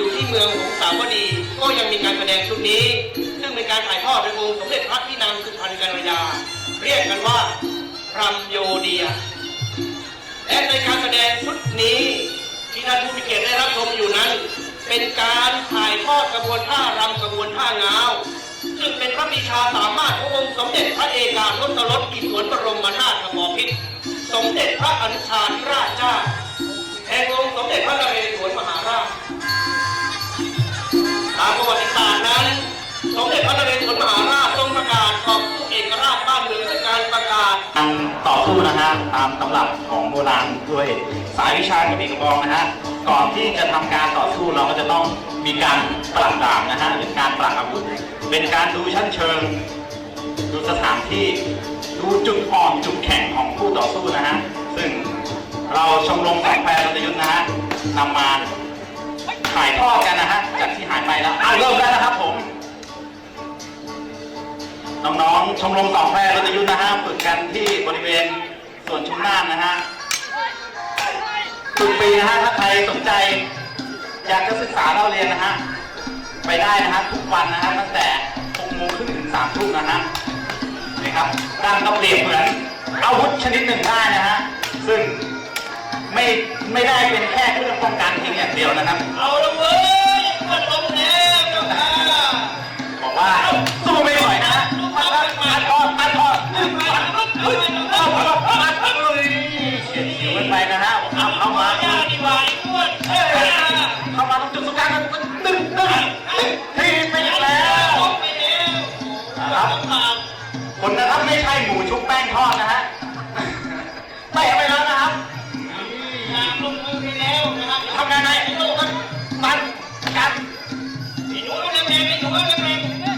อยู่ที่เมืองหงสาวดี ก็ยังมีการแสดงชุดนี้ ซึ่งเป็นการถ่ายทอดโดยองค์สมเด็จพระพี่นางสุพรรณกัลยา เรียกกันว่ารำโยเดีย และในการแสดงชุดนี้ ที่ท่านผู้มีเกียรติได้รับชมอยู่นั้น เป็นการถ่ายทอดกระบวนท่ารำกระบวนท่างาว ซึ่งเป็นพระมีชาสามารถขององค์สมเด็จพระเอกาทศรถกิน ต่อสู้นะฮะตามตำรับของโบราณด้วยสายวิชากระบี่กระบองนะฮะก่อนที่จะทำการต่อสู้เราก็จะต้องมีการปรับดาบนะฮะหรือการปรับอาวุธ เป็นการดูชั้นเชิง ดูสถานที่ดูจุดอ่อนจุดแข็งของผู้ต่อสู้นะฮะซึ่งเราชมรมสังแพรรัตยุทธ์นะฮะนำมาถ่ายทอดกันนะฮะจากที่หายไปแล้วอะเริ่มได้แล้วครับ น้องๆ ชมรมสองแพร่รัตยุทธนะฮะฝึกกันที่บริเวณส่วนชุมน่านนะฮะทุกปีนะฮะถ้าใครสนใจ อยากจะศึกษาเราเรียนนะฮะไปได้นะฮะทุกวันนะฮะตั้งแต่6โมงครึ่งถึง3ทุ่มนะฮะนี่ครับด้านก็เปรียบเหมือนอาวุธชนิดหนึ่งได้นะฮะซึ่งไม่ไม่ได้เป็นแค่เครื่องป้องกันเพียงอย่างเดียวนะครับ เอาเข้ามาย่าดีวายอ้วนเอ้เข้ามาตุ๊กลางกันหนึ่งหนึ่งทีไปแล้วไปแล้วครับคนนะครับไม่ใช่หมูชุบแป้งทอดนะฮะเตะไปแล้วนะครับทำลงมือไปแล้วนะครับทำงานไหนมันกันไอ้หนูมันแรงไอ้หนูมันแรง